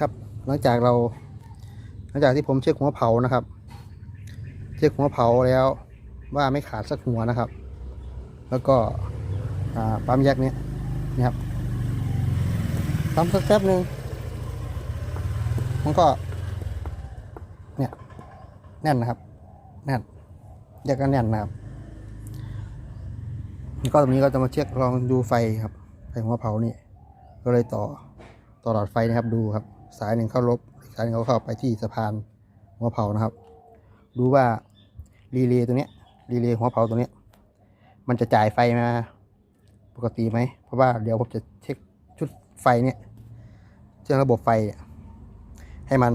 ครับ หลังจากเรา หลังจากที่ผมเช็คหัวเผานะครับ เช็คหัวเผาแล้วว่าไม่ขาดสักหัวนะครับ แล้วก็ปั๊มแยกนี้นะครับปั๊มสักแป๊บหนึ่งมันก็ เนี่ยแน่นนะครับ แน่นแยกกันแน่นนะครับแล้วก็ตรงนี้ก็จะมาเช็คลองดูไฟครับไฟหัวเผานี่ก็เลยต่อต่อหลอดไฟนะครับดูครับ สายหนึ่งเข้าลบอีกสายหนึ่งเขาเข้าไปที่สะพานหัวเผานะครับ ดูว่ารีเลย์ตัวเนี้ยรีเลย์หัวเผาตัวเนี้ยมันจะจ่ายไฟมาปกติไหมเพราะว่าเดี๋ยวผมจะเช็คชุดไฟเนี่ยเช็คระบบไฟให้มัน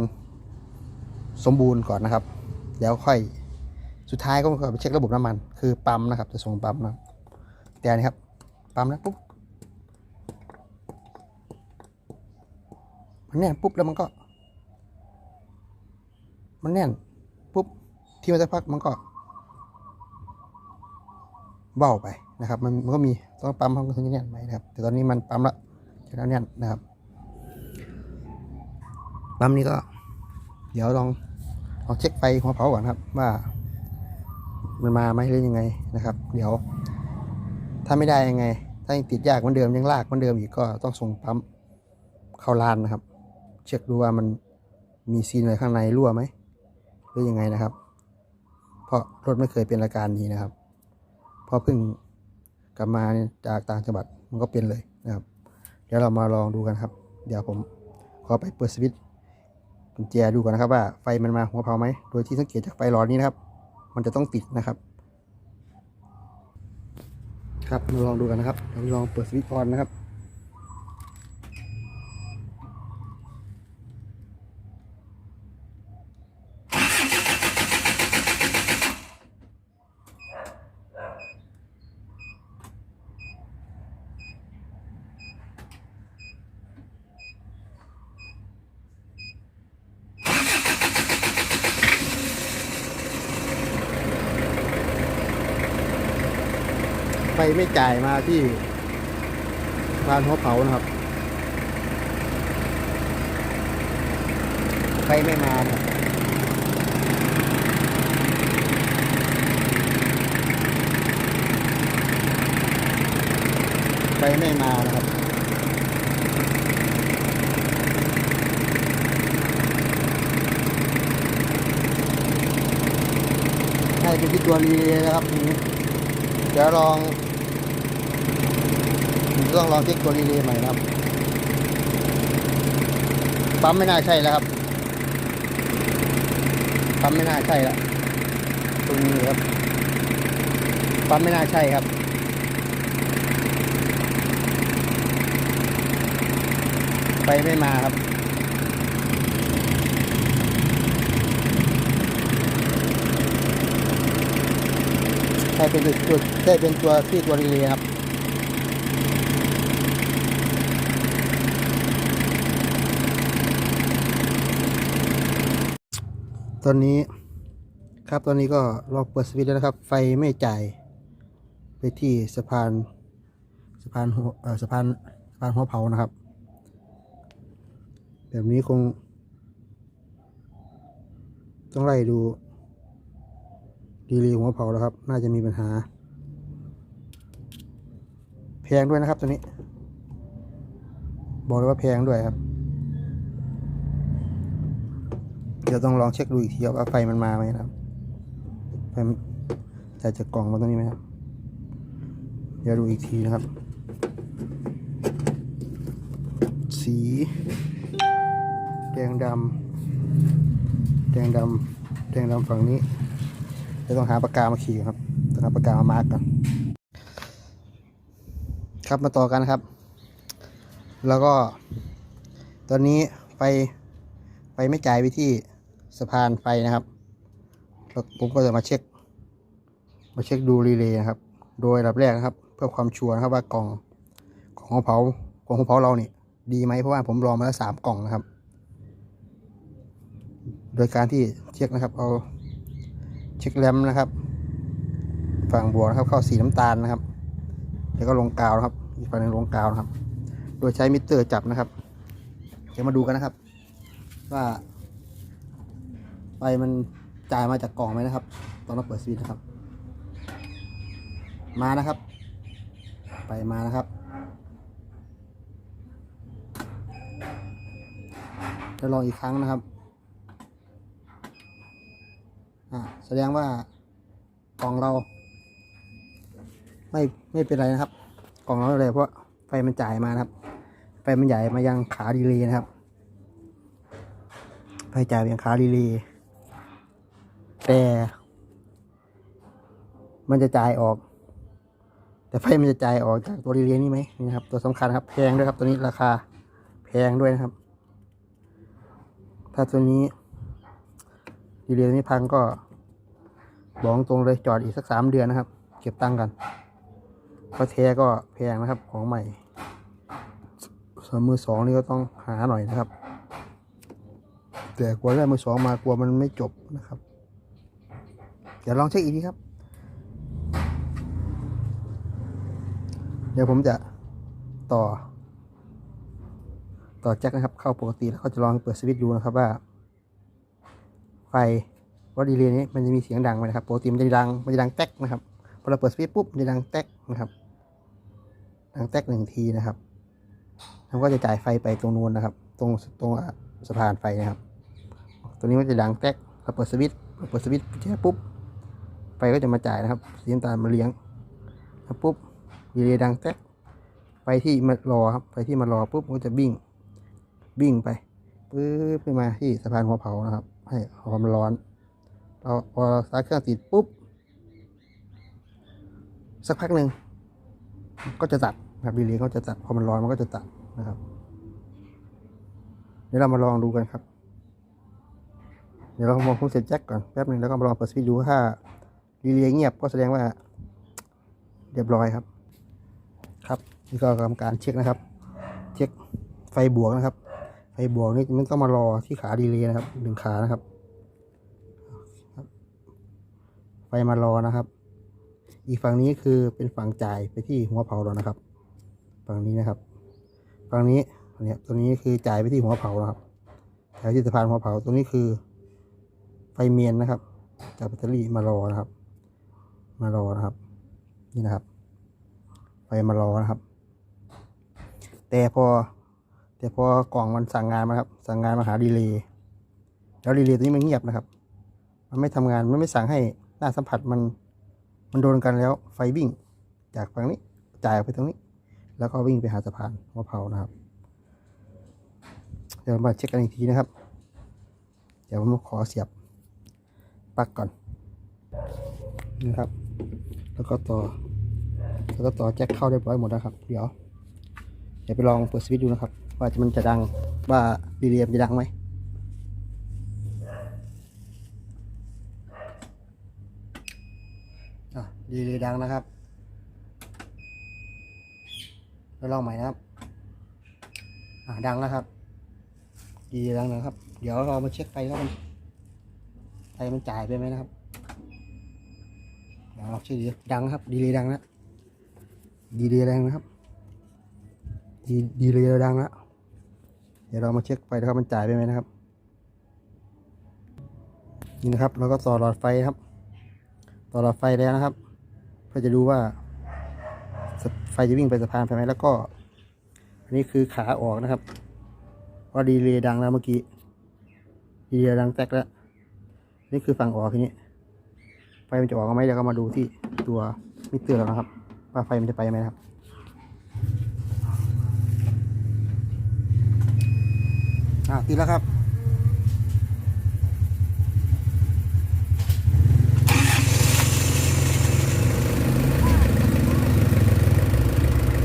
สมบูรณ์ก่อนนะครับแล้วค่อยสุดท้ายก็ไปเช็คระบบน้ำมัน คือปั๊มนะครับจะส่งปั๊มนะแต่นนี้ครับปั๊มนะปุ๊บ มันแน่นปุ๊บแล้วมันก็ มันแน่นปุ๊บที่มันจะพักมันก็เบาไปนะครับ มันมันก็มีต้องปั๊มมันก็ถึงจะแน่นไปนะครับ แต่ตอนนี้มันปั๊มละจะแล้วแน่นนะครับ ปั๊มนี้ก็ เดี๋ยวลองลองเช็คไฟหัวเผาก่อนครับ ว่า มันมาไหมหรือยังไงนะครับ เดี๋ยว ถ้าไม่ได้ยังไง ถ้ายังติดยากเหมือนเดิมยังลากเหมือนเดิมอีกก็ต้องส่งปั๊มเข้าลานนะครับ เช็คดูว่ามันมีซีนอะไรข้างในรั่วไหมหรือยังไงนะครับ เพราะรถไม่เคยเป็นอาการนี้นะครับพราะเพิ่งกลับมาจากต่างจังหวัดมันก็เป็นเลยนะครับ เดี๋ยวเรามาลองดูกันครับ เดี๋ยวผมขอไปเปิดสวิตช์กุญแจดูก่อนนะครับว่าไฟมันมาหัวเผาไหมโดยที่สังเกตจากไฟหลอดนี้นะครับ มันจะต้องติดนะครับ ครับมาลองดูกันนะครับเราลองเปิดสวิตช์ออนนะครับ ไฟไม่จ่ายมาที่ร้านหัวเผานะครับไฟไม่มานะครับไฟไม่มานะครับให้เป็นที่ตัวรีเลย์นะครับทีนี้เดี๋ยวลองผม ต้องลองเช็คตัวรีเลย์ใหม่นะครับ ปั๊มไม่น่าใช่แล้วครับ ปั๊มไม่น่าใช่แล้วตรงนี้ครับ ปั๊มไม่น่าใช่ครับไฟไม่มาครับใช่เป็นจุดใช่เป็นตัวที่ตัวรีเลย์ครับ ตอนนี้ครับตอนนี้ก็ลองเปิดสวิตช์แล้วนะครับ ไฟไม่จ่ายไปที่สะพานสะพานหัวเอ่อสะพานสะพานหัวเผานะครับ แบบนี้คง ต้องไล่ดูดีรีหัวเผาแล้วครับ น่าจะมีปัญหา แพงด้วยนะครับตัวนี้ บอกเลยว่าแพงด้วยครับ เดี๋ยวต้องลองเช็คดูอีกทีว่าไฟมันมาไหมนะครับไฟจะจากกล่องมาตรงนี้ไหมครับเดี๋ยวดูอีกทีนะครับ สีแดงดำแดงดำแดงดำฝั่งนี้เดี๋ยวต้องหาปากกามาขีดครับต้องหาปากกามามาร์กก่อนครับมาต่อกันครับ แล้วก็ ตอนนี้ไฟไฟไม่จ่ายไปที่ สะพานไฟนะครับแล้วผมก็จะมาเช็ค มาเช็คดูรีเลย์นะครับ โดยระดับแรกนะครับ เพื่อความชัวร์นะครับว่ากล่องของหัวเผากล่องหัวเผาเราเนี่ยดีไหมเพราะว่าผมลองมาแล้วสามกล่องนะครับ โดยการที่เช็คนะครับ เอาเช็คแรมนะครับ ฝั่งบวกนะครับเข้าสีน้ำตาลนะครับ แล้วก็ลงกาวนะครับ อีกฝั่งนึงลงกาวนะครับ โดยใช้มิเตอร์จับนะครับ เดี๋ยวมาดูกันนะครับ ว่า ไฟมันจ่ายมาจากกล่องไหมนะครับ ตอนเราเปิดสวิตช์นะครับ มานะครับ ไปมานะครับจะลองอีกครั้งนะครับ อ่าแสดงว่ากล่องเรา ไม่ไม่เป็นไรนะครับ กล่องเราไม่เป็นไรเพราะไฟมันจ่ายมานะครับ ไฟมันใหญ่มายังขาดีเลยนะครับ ไฟจ่ายไปยังขาดีเลย แต่ มันจะจ่ายออก แต่ไฟมันจะจ่ายออกจากตัวดีเลย์นี่ไหมนี่นะครับ ตัวสำคัญครับแพงด้วยครับ ตัวนี้ราคาแพงด้วยนะครับ ถ้าตัวนี้ดีเลย์นี้พังก็บอกตรงเลยจอดอีกสักสามเดือนนะครับ เก็บตังค์กันเพราะแท้ก็แพงนะครับของใหม่ ส่วนมือสองนี่ก็ต้องหาหน่อยนะครับ แต่กลัวได้มือสองมากลัวมันไม่จบนะครับ เดี๋ยวลองเช็คอีกทีครับ เดี๋ยวผมจะต่อ ต่อแจ็คนะครับ เข้าปกติแล้วก็จะลองเปิดสวิตช์ดูนะครับว่า ไฟวัดดีเลย์นี้มันจะมีเสียงดังไหมนะครับปกติมันจะดังมันจะดังแตกนะครับพอเราเปิดสวิตช์ปุ๊บมันจะดังแตกนะครับ ดังแตกหนึ่งทีนะครับแล้วก็จะจ่ายไฟไปตรงนู้นนะครับ ตรงตรงสะพานไฟนะครับ ตัวนี้มันจะดังแตกเราเปิดสวิตช์เราเปิดสวิตช์ปุ๊บ ไฟก็จะมาจ่ายนะครับ สีน้ำตาลมาเลี้ยงแล้วปุ๊บดีเลย์ดังแต๊กไฟที่มารอครับไฟที่มารอปุ๊บมันก็จะบิ้งบิ้งไปปึ๊บขึ้นมาที่สะพานหัวเผานะครับ ให้ความร้อนเราพอสตาร์ทเครื่องติดปุ๊บสักพักหนึ่งก็จะตัดนะครับดีเลย์ก็จะตัดพอมันร้อนมันก็จะตัดนะครับเดี๋ยวเรามาลองดูกันครับ เดี๋ยวเรามองพุ่งเสร็จแจ็คก่อนแป๊บหนึ่งแล้วก็มาลองเปิดสวิตช์ดูถ้า ดีเลย์เงียบก็แสดงว่า เรียบร้อยครับ ครับนี่ก็ทำการเช็คนะครับ เช็คไฟบวกนะครับ ไฟบวกนี่มันต้องมารอที่ขาดีเลย์นะครับหนึ่งขานะครับ ไฟมารอนะครับ อีกฝั่งนี้คือเป็นฝั่งจ่ายไปที่หัวเผาแล้วนะครับ ฝั่งนี้นะครับ ฝั่งนี้เนี่ยตัวนี้คือจ่ายไปที่หัวเผานะครับแถวที่สะพานหัวเผาตัวนี้คือไฟเมียนนะครับจากแบตเตอรี่มารอนะครับ มารอนะครับ นี่นะครับไฟมารอนะครับ แต่พอ แต่พอกล่องมันสั่งงานมาครับ สั่งงานมาหาดีเลย์แล้วดีเลย์ตัวนี้มันเงียบนะครับ มันไม่ทำงานมันไม่สั่งให้หน้าสัมผัสมัน มันโดนกันแล้ว ไฟวิ่ง จากฝั่งนี้จ่ายไปตรงนี้ แล้วก็วิ่งไปหาสะพานหัวเผานะครับ เดี๋ยวมาเช็คกันอีกทีนะครับ เดี๋ยวผมขอเสียบปลั๊กก่อนนะครับ แล้วก็ต่อ แล้วก็ต่อแจ็คเข้าเรียบร้อยหมดแล้วครับ เดี๋ยวเดี๋ยวไปลองเปิดสวิตช์ดูนะครับ ว่าจะมันจะดังว่าดีเลย์มันจะดังไหมอะดีเลยดังนะครับไปลองใหม่นะครับอ่าดังแล้วครับ ดีดังนะครับ เดี๋ยวเรามาเช็คไฟแล้วมันไฟมันจ่ายไปไหมนะครับ เดี๋ยวเราเช็คดีดังครับ ดีเลยดังแล้วดีเลย์ดังนะครับ ดีดีเลยดังแล้วเดี๋ยวเรามาเช็คไฟนะครับมันจ่ายไปไหมนะครับนี่นะครับเราก็ต่อหลอดไฟครับ ต่อหลอดไฟแล้วนะครับ เพื่อจะดูว่า ไฟจะวิ่งไปสะพานไปไหมแล้วก็ อันนี้คือขาออกนะครับว่าดีเลยดังแล้วเมื่อกี้ดีเลยดังแตกแล้วนี่คือฝั่งออกทีนี้ มันจะออกไหมเดี๋ยวก็มาดูที่ตัวมิเตอร์แล้วนะครับ ว่าไฟมันจะไปไหมนะครับอ่าติดแล้วครับ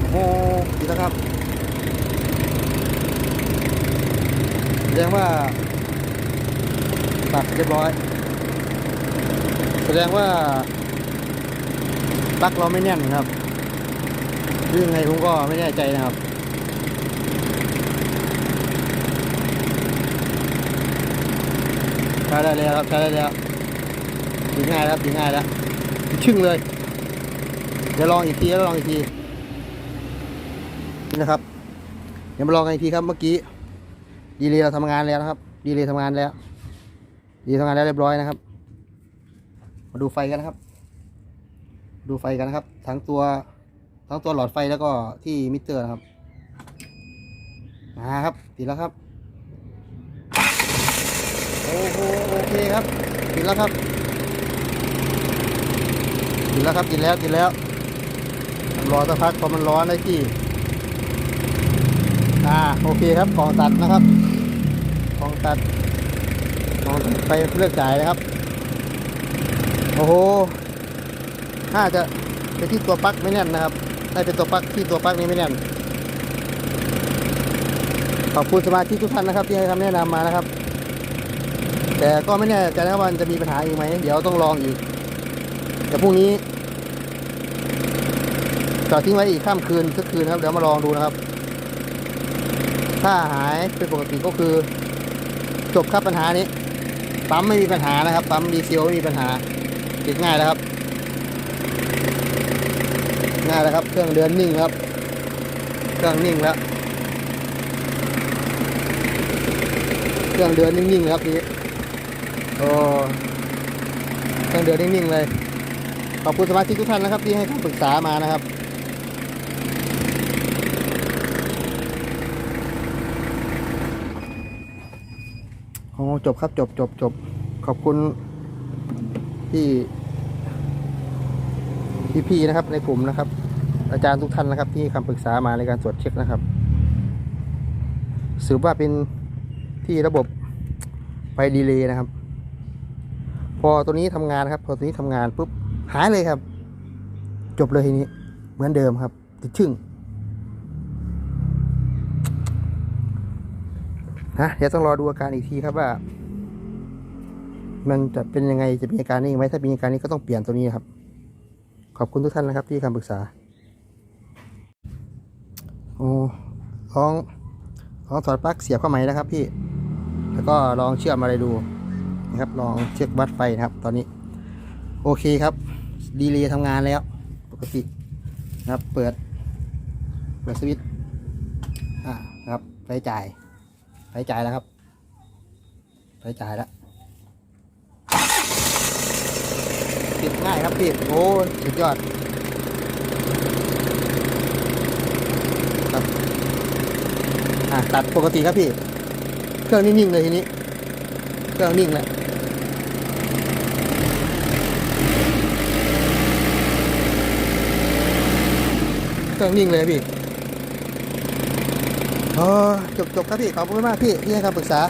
โอ้โหติดแล้วครับแสดงว่าตัดเรียบร้อย แสดงว่าปลั๊กเราไม่แน่นครับหรือยังไงผมก็ไม่แน่ใจนะครับ ใช้ได้แล้วครับใช้ได้แล้วดีง่ายแล้วดีง่ายแล้วชึ่งเลย เดี๋ยวลองอีกทีแล้วลองอีกทีนี่นะครับ เดี๋ยวมาลองกันอีกทีครับเมื่อกี้ดีเลยเราทำงานแล้วนะครับ ดีเลยทำงานแล้ว ดีทำงานแล้วเรียบร้อยนะครับ มาดูไฟกันนะครับ ดูไฟกันนะครับ ทั้งตัวทั้งตัวหลอดไฟแล้วก็ที่มิเตอร์นะครับมาครับติดแล้วครับโอ้โหโอเคครับติดแล้วครับติดแล้วครับติดแล้วติดแล้วรอสักพักพอมันร้อนได้ที่อ่าโอเคครับกล่องตัดนะครับกล่องตัดกล่องตัดไปเลือกจ่ายนะครับ อ้โหน่าจะไปที่ตัวปลั๊กไม่แน่นนะครับน่าเป็นตัวปลั๊กที่ตัวปลั๊กนี้ไม่แน่น ขอบคุณสมาชิกทุกท่านนะครับ ที่ให้คำแนะนำมานะครับ แต่ก็ไม่แน่ใจนะครับว่าจะมีปัญหาอีกไหม เดี๋ยวต้องลองอีกเดี๋ยวพรุ่งนี้จอดทิ้งไว้อีกข้ามคืนสักคืนครับ เดี๋ยวมาลองดูนะครับ ถ้าหายเป็นปกติก็คือ จบครับปัญหานี้ ปั๊มไม่มีปัญหานะครับ ปั๊มดีเซลไม่มีปัญหา ติดง่ายแล้วครับ ง่ายแล้วครับ เครื่องเดือนนิ่งครับ เครื่องนิ่งแล้ว เครื่องเดือนนิ่งๆครับพี่โอ้เครื่องเดือนนิ่งๆเลย ขอบคุณสมาชิกทุกท่านนะครับ ที่ให้คำปรึกษามานะครับโอ้จบครับจบจบจบขอบคุณ ที่พี่ๆนะครับ ในกลุ่มนะครับ อาจารย์ทุกท่านนะครับ ที่คำปรึกษามาในการตรวจเช็คนะครับสืบว่าเป็นที่ระบบไฟดีเลย์นะครับ พอตัวนี้ทำงานครับ พอตัวนี้ทำงานปุ๊บหายเลยครับ จบเลยทีนี้ เหมือนเดิมครับ ติดชึ่งฮะเดี๋ยวต้องรอดูอาการอีกทีครับว่า มันจะเป็นยังไงจะมีอาการนี้ไหมถ้ามีอาการนี้ก็ต้องเปลี่ยนตัวนี้ครับ ขอบคุณทุกท่านนะครับ ที่คำปรึกษาโอ้ลองลองถอดปลั๊กเสียบเข้าไหมนะครับ พี่ แล้วก็ลองเชื่อมอะไรดูนะครับ ลองเช็ควัดไฟนะครับ ตอนนี้ โอเคครับ ดีเลย์ทำงานแล้ว ปกตินะครับ เปิด เปิดสวิตช์อ่านะครับไฟจ่ายไฟจ่ายแล้วครับไฟจ่ายแล้ว ติดง่ายครับพี่โอ้สุดยอดครับอ่าตัดปกติครับพี่ เครื่องนิ่งๆเลยทีนี้ เครื่องนิ่งแล้วเครื่องนิ่งเลยพี่อ๋อจบจบครับพี่ ขอบคุณมากพี่ที่ให้คำปรึกษา